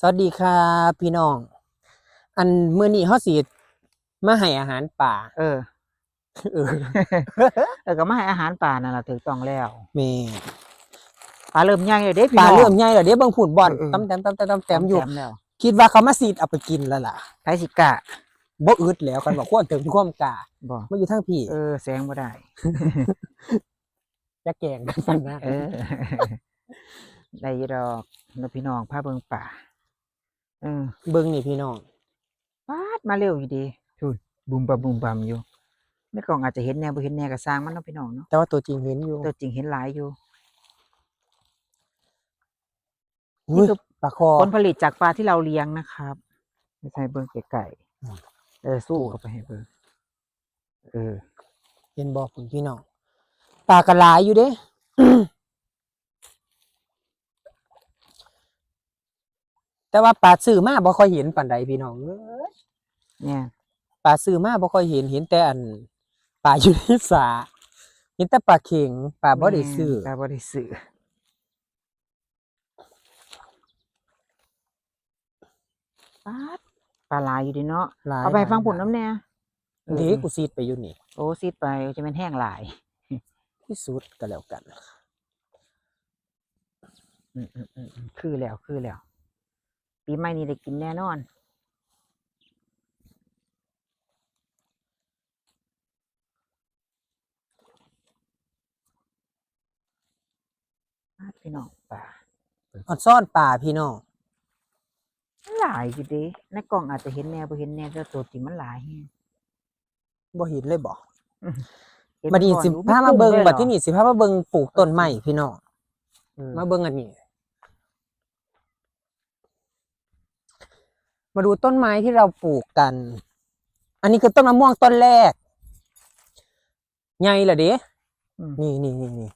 สวัสดีครับพี่น้อง อันมื้อนี้เฮาสิมาให้อาหารป่า เออ เออเออก็มาให้อาหารป่านั่นล่ะถูกต้องแล้วแม่ปลาเริ่มใหญ่เลยเด้พี่ป่าน้อง เริ่มใหญ่แล้วเดี๋ยวเบิ่งผุนบอลเออตำแต้มตำแต้มตำแต้มอยู่แต้แล้วคิดว่าเขามาซีดเอาไปกินแล้วล่ะไทสิกะบ่อึดแล้วกันว่าควรถึงความกล้าบ่มาอยู่ทางพี่เออแซงบ่ได้ จะแกล้งกันซั่นนะเออ ได้อยู่ดอกแล้วพี่น้องพาเบิ่งป่า เออเบิ่งนี่พี่น้องปาดมาเร็วอยู่ดีทุนบุมบัมบุมบัมอยู่ในกล่องอาจจะเห็นแน่บ่เห็นแน่ก็สร้างมันเนาะพี่น้องเนาะแต่ว่าตัวจริงเห็นอยู่ตัวจริงเห็นหลายอยู่อุ้ยนี่คือปลาคอผลผลิตจากปลาที่เราเลี้ยงนะครับไม่ใช่เบิ่งไก่อืมเออสู้เข้าไปให้เบิ่งเออเห็นบ่คุณพี่น้องปลากระหลายอยู่เด้ แต่ว่าปลาซื้อมาบ่ค่อยเห็นปานใดพี่น้องเอ้ยเนี่ยปลาซื้อมาบ่ค่อยเห็นเห็นแต่อันปลาอยู่ในสระเห็นแต่ปลาเข็งปลาบ่ได้ซื้อปลาบ่ได้ซื้อปาดปลาหลายอยู่ดีเนาะหลายเอาไปหลายฟังผลหลายน้ำแน่เออเด็กกูซีดไปอยู่นี่ โอ้ซีดไปจะเป็นแห้งหลายที่สุดก็แล้วกัน อืมอืมอืมอืมคือแล้วคือแล้ว ปีใหม่นี้ได้กินแน่นอนปาดพี่น้องปลาออนซ่อนปลาพี่น้องหลายอยู่เดิในกล่องอาจจะเห็นแน่บ่เห็นแน่แต่ตัวจริงมันหลายแฮงบ่เห็นเลยบ่เห็นบัดนี้ก่อสิอยู่พามาปุ้เบิ่งลยบัดหรอที่นี่สิพามาเบิ่งปลูกต้นไม้พี่น้องเออ มาเบิ่งอันนี้ มาดูต้นไม้ที่เราปลูกกัน อันนี้คือต้นมะม่วงต้นแรกใหญ่ละเด้อืมนี่นี่นี่นี่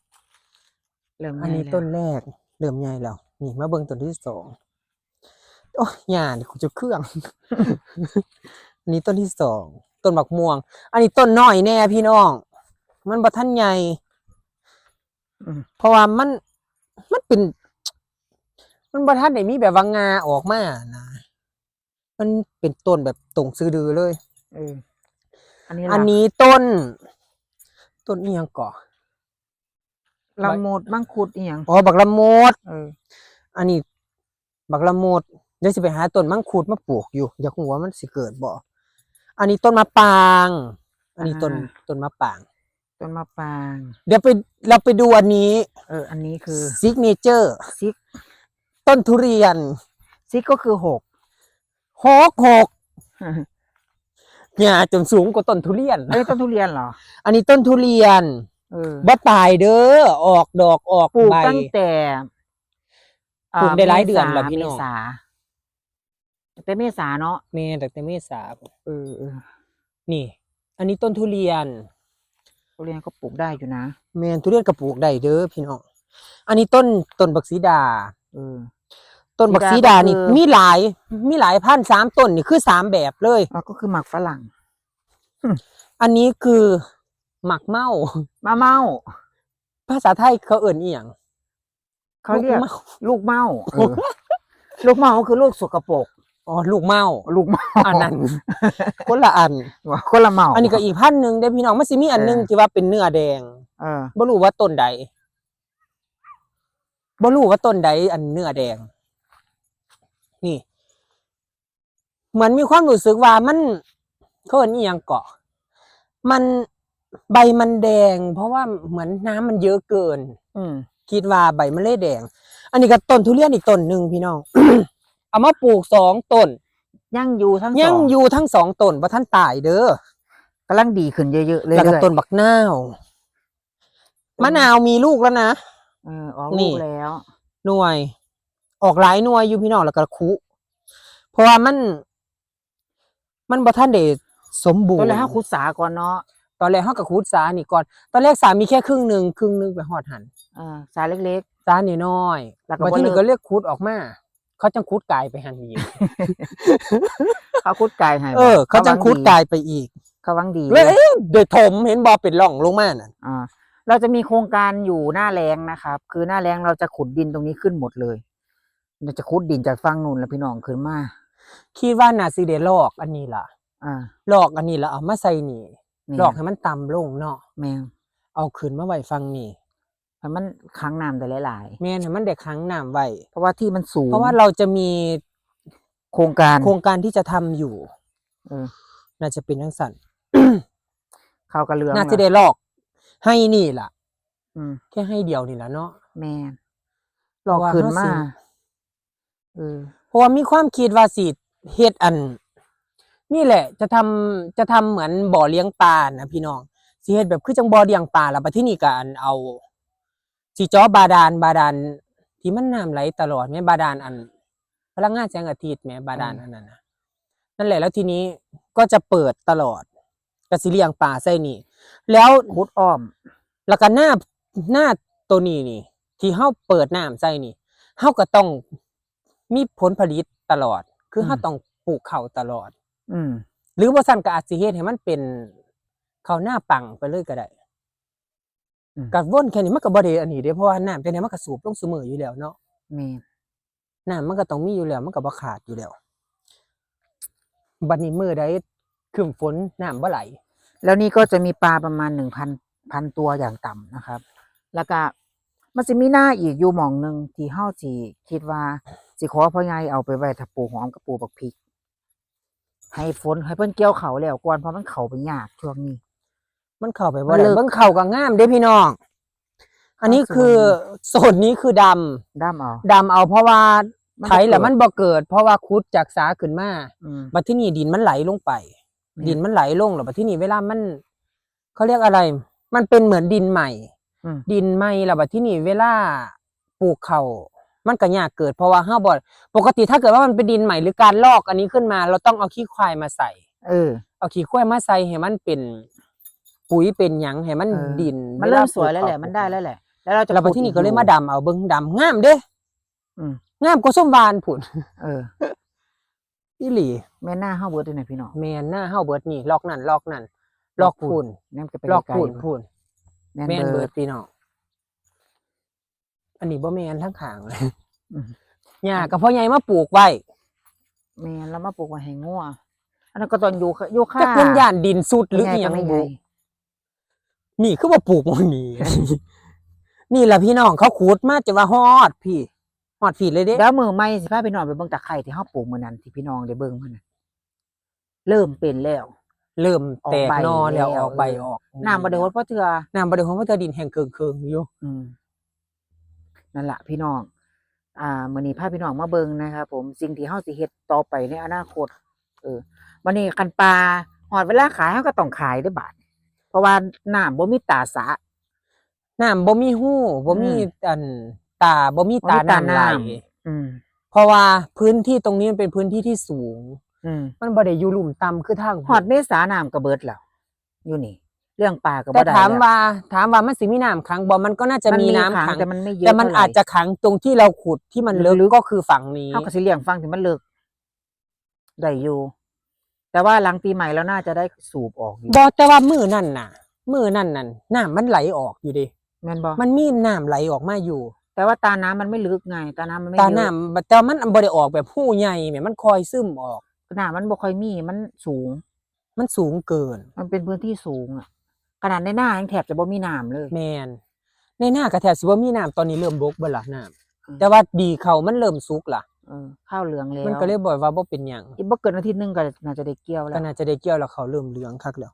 เริ่มอันนี้ใหญ่แล้วต้นแรก เริ่มใหญ่แล้ว นี่มาเบิ่งต้นที่สองโอ้ยหยานี่กูจะเครื่อง อันนี้ต้นที่สอง ต้นบักม่วง อันนี้ต้นน้อยแน่พี่น้อง มันบ่ทันใหญ่อืมเพราะว่ามัน มันเป็น มันบ่ทันได้มีแบบว่างาออกมานะ มันเป็นต้นแบบตรงซื้อดือเลยเอออันนี้อันล่ะนี้ต้น ต้นอีหยังก่อละโมดมังคุดอีหยังอ๋อบักละโมดเออ อันนี้ บักละโมดเดี๋ยวสิไปหาต้นมังคุดมาปลูกอยู่ อยากรู้ว่ามันสิเกิดบ่อันนี้ต้นมะปราง อันนี้ต้นต้นมะปราง ต้นมะปราง เดี๋ยวไปเราไปดูอันนี้ เออ อันนี้คือซิกเนเจอร์ซิก ต้นทุเรียน ซิกก็คือหก หกหกหญ้าจนสูงกว่าต้นทุเรียน เอ้ยต้นทุเรียนเหรอ อันนี้ต้นทุเรียนเออบ่ตายเด้อ ออกดอกออกปลูกใบ ตั้งแต่ปลูกได้หลายเดือนแล้วเมษาพี่น้อง เมษาแต่เมษาเนาะแม่แต่แต่เมษาเออเออนี่ อันนี้ต้นทุเรียน ทุเรียนก็ปลูกได้อยู่นะแม่นทุเรียนกระปลูกได้เด้อพี่น้อง อันนี้ต้นต้นบักสีดา เออ ต้นบักสีสีดาดาก็นี่คือมีหลาย มีหลายพันธุ์สามต้นนี่คือสามแบบเลยแล้วก็คือหมักฝรั่งอันนี้คือหมักเมามะเมาภาษาไทยเขาเอิ่นอีหยังเขาเรียกลูมาลูกเมาเออลูกเมาก็คือลูกสกปรกอ๋อลูกเมาลูกเมาอันนั้นคนละอันว่าคนละเมาอันนี้ก็อีกพันธุ์หนึ่งเด้อพี่น้องมันสิมีอันหนึงเออที่ว่าเป็นเนื้อแดงเออบ่รู้ว่าต้นใดบ่รู้ว่าต้นใดอันเนื้อแดง นี่ เหมือนมีความรู้สึกว่ามันเขาเอิ้นอีหยังเกาะ มันใบมันแดง เพราะว่าเหมือนน้ำมันเยอะเกิน อืม คิดว่าใบมันเลยแดง อันนี้ก็ต้นทุเรียนอีกต้นหนึ่งพี่น้อง เอามาปลูกสองต้น ยังอยู่ทั้งยังสองอยู่ทั้งสองต้นว่าท่านตายเด้อกำลังดีขึ้นเยอะๆเลยแล้วก็ต้นบักนาวมะนาวมีลูกแล้วนะ เออออกนี่ลูกแล้ว หน่วย ออกหลายหน่วยอยู่พี่น้องแล้วก็คุเพราะว่ามัน มันบ่ท่านได้สมบูตรอนณ์แรกเขาขุดสาก่อนเนาะตอนแรกเฮาก็ขุดสานี่ก่อน ตอนแรกสามีแค่ครึ่งหนึ่งครึ่งหนึงไปหอดหันเออสาเล็ก สานี่น้อยแล้วก็บัดบ่ที่เลินี่กก็เรียกขุดออกมา เขาจังขุดกายไปหันอีกๆ เขาขุดกายให้เออ เขาจังคุดกายไปอีกเขาหวังดีเลยเอ๊ะโดยถมเห็นบอเป็นร่องลงมาน่ะ อ่าเราจะมีโครงการอยู่หน้าแรงนะครับ คือหน้าแรงเราจะขุดดินตรงนี้ขึ้นหมดเลย เดี๋ยวจะขุดดินจากฝั่งนู้นแล้วพี่น้องขึ้นมา คิดว่าน่าสิได้ลอกอันนี้ล่ะ อ่า ลอกอันนี้แล้วเอามาใส่นี่แม่น ลอกให้มันต่ำลงเนาะแม่นเอาขึ้นมาไว้ฟังนี่ให้มันค้างน้ำได้หลาย แม่นให้มันได้ค้างน้ำไว้ๆ เพราะว่าที่มันสูงเพราะว่าเราจะมีโครงการโครงการที่จะทำอยู่ เออน่าจะเป็นทั้งสัน เข้ากระเรืองน่าจะล่ได้ลอก ให้นี่ล่ะ อืมแค่ให้เดียวนี่แหละเนาะ แม่นหลอกเพราะว่าขึ้นเขามาสิ เออเพราะว่ามีความคิดว่าสิเฮ็ดอัน นี่แหละ จะทำจะทำเหมือนบ่อเลี้ยงปลานะพี่น้องสิเฮ็ดแบบคือจังบ่อเลี้ยงปลาแล้วบัดที่นี่ก็อันเอาสิเจอบาดาลบาดาลที่มันน้ำไหลตลอดแม่บาดาลอันพลังงานแสงอาทิตย์แม่บาดาลอันนั้นนะนั่นแหละแล้วทีนี้ก็จะเปิดตลอดก็สิเลี้ยงปลาใส่นี่แล้วขุดอ้อม แล้วก็หน้าหน้าตัวนี้นี่ ที่เฮาเปิดน้ำใส่นี่เฮาก็ต้อง มีผลผลิตตลอด คือเฮาอืมต้องปลูกข้าวตลอด อืมหรือบ่ซั่นก็อาจสิเฮ็ดให้มันเป็นข้าวหน้าปังไปเลยก็ได้อืมกัวนแค่นี้มันก็บ่ได้อันนี้เด้เพราะว่าน้ำจังได๋มันก็สูบลงเสมออยู่แล้วเนาะแม่นน้ำมันก็ต้องมีอยู่แล้วมันก็บ่ขาดอยู่แล้วบัดนี้มื้อใดคืมฝนน้ำบ่ไหลแล้วนี่ก็จะมีปลาประมาณหนึ่งพันพันตัวอย่างต่ำนะครับ แล้วก็ มันจะมีหน้าอีกอยู่หม่องหนึ่งที่เฮาสิคิดว่าสิขอพ่อใหญ่เอาไปไว้ถ้าปลูกหอมกับปลูกบักพริก ให้ฝนให้เพิ่นเกี่ยวเขาวแล้วก่อนเพราะมันเขาไปยากช่วงนี้ มันเข้าไปบ่มันได้เลิกเบิ่งเข้าก็งามเด้พี่น้อง อันนี้เอาส่วนคือโซนนี้คือดำด้ามเอา ดำเอาเพราะว่ามันไถบ่แล้วเกิด มันบ่เกิด เพราะว่าคุดจากสาขึ้นมาอืม บัดที่นี่ดินมันไหลลงไป อืม ดินมันไหลลงแล้วบัดที่นี่เวลามันเขาเรียกอะไร มันเป็นเหมือนดินใหม่อืม ดินใหม่แล้วบัดที่นี่เวลาปลูกเขาวมันก็ยากเกิดเพราะว่าห้าบ่ปกติถ้าเกิดว่ามันเป็นดินใหม่หรือการลอกอันนี้ขึ้นมา เราต้องเอาขี้ควายมาใส่ เออ เอาขี้ควายมาใส่ให้มันเป็นปุ๋ยเป็นหยังให้มันเออดินมันเริ่มาสวยแล้วปแหกละมันได้แล้วแหละ แล้วเราจะแล้วบัดที่นี่ก็เลยมาดำเอาเบิ่งดำงามเด้อืมงามกว่าส้มหวานผุนเอออีหลีแม่หน้าเฮาเบิดด้วยนะพี่น้องแมนหน้าเฮาเบิดนี่ลอกนั่นลอกนั่นลอกพุ่นนั่นก็ไปลอกไกลพุ่นๆพุ่น แม่นแมนเบิเบิดดพี่น้องอันนี้บ่แมนทั้งขางเลยอืม หญ้าก็พ่อใหญ่มาปลูกไว้แม่นแล้วมาปลูกไว้ให้งัวอันนั้นก็ตอนอยู่ค่ะอยู่ค่าแต่คุณย่านดินสุดหรือใหญ่อีหก็ยังไม่ใหบุญ่นี่คือว่าปลูกหมันนี่นี่แหละพี่น้องเขาขูดมาจะว่าฮอดพี่ฮอดพี่เลยเด้เดี๋ยวมือใหม่สิพาพี่น้องไปเบิ่งตะไคร้ที่เฮาปลูกมื้อนั้นที่พี่น้องได้เบิ่งมื้อนั้นเริ่มเป็นแล้ว เริ่มแตกออกใบหนอแล้วแล้วออกใบเออออกน้ำบ่ได้ฮดเพราะเทื่อน้ำบ่ได้ของเพราะเธอดินแห้งเคิงๆอยู่อืมนั่นล่ะพี่น้อง อ่ามื้อนี้พาพี่น้องมาเบิ่งนะครับผมสิ่งที่เฮาสิเฮ็ดต่อไปในอนาคต เออวันนี้คันปลาฮอดเวลาขายเฮาก็ต้องขายเด้อบาดเพราะว่าน้ำบ่มีตาสะน้ำบ่มีหู้บ่มีอืมอันตาบ่มีบ่ตามีตาน้ำไหลน้ำอืมเพราะว่าพื้นที่ตรงนี้มันเป็นพื้นที่ที่สูงอื มมันบ่ได้อยู่หลุมต่ำคือทางฮอดเมษาน้ำก็เบิดแล้วอยู่นี่ เรื่องปลาก็แต่บ่ได้ถามแล้ว ว่าถามว่ามันสิมีน้ำขังบ่มันก็น่าจะมีน้ำขัขัง แต่มันไม่เยอะแต่มันเท่ไหร่ อาจจะขังตรงที่เราขุดที่มันลึลึกกก็คือฝั่งนี้เฮาก็สิเลี้ยงฟังที่มันเลิกได้อยู่ แต่ว่าหลังปีใหม่แล้วน่าจะได้สูบออกอยู่บ่แต่ว่ามือนั่นน่ะ มือนั่นนั่นน้ำมันไหลออกอยู่ดิแม่นบ่มันมีน้ำไหลออกมาอยู่ แต่ว่าตาน้ำมันไม่ลึกไง ตาน้ำมันไม่ตาเยอะน้ำแต่มันบ่ได้ออกแบบผู้ใหญ่แหมมันคอยซึมออก น้ำมันบ่ค่อยมีมันสูง มันสูงเกิน มันเป็นพื้นที่สูงอะขนาดในหน้ายังแทบจะบ่มีน้ำเลย แมนในหน้ากระแทบสิว่ามีน้ำตอนนี้เริ่มบกเบ่ล่ะน้อืมำแต่ว่าดีเขามันเริ่มสุกล่ะ เออข้าวเหลืองแล้วมันก็เลยบอกว่าบ่เป็นหยังอีกบ่เกินอาทิตย์หนึงก็น่าจะได้เกี่ยวแล้ก็ว น่าจะได้เกี่ยวแล้วเขาเริ่มเหลืองคักแล้ว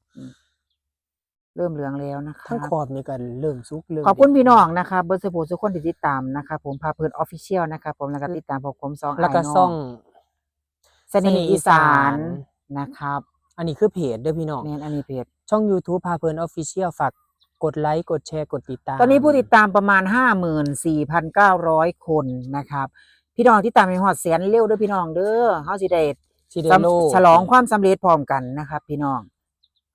เริ่มเหลืองแล้วนะคะทั้งขอบนี่ก็เริ่มสุกเริ่มขอบคุณพี่น้องนะคะเบอร์สปูทุกคนที่ติดตามนะคะ ผมพาเพื่อนออฟฟิเชียลนะคะ ผมแล้วก็ติดตามพวกผมสองแล้วก็ไน้ซ่องเสน่ห์อีสานนะครับ อันนี้คือเพจเด้อพี่น้องแมนอันนี้เพจช่อง YouTube พาเพลินออฟฟิเชียลฝากกดไลค์ กดแชร์ กดติดตาม ตอนนี้ผู้ติดตามประมาณห้าหมื่นสี่พันเก้าร้อยคนนะครับ พี่น้องที่ตามในหอดแสนเร็วเด้อพี่น้องเด้อเฮาสิได้ซิเดโลฉลองความสำเร็จพร้อมกันนะครับ พี่น้อง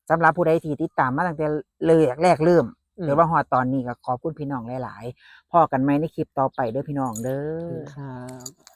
สำหรับผู้ใดที่ติดตามมาตั้งแต่เลยแรกเริ่มอืมหรือว่าหอดตอนนี้ก็ขอบคุณพี่น้องหลาย ๆ พอกันไหมในคลิปต่อไปเด้อพี่น้องเด้อครับ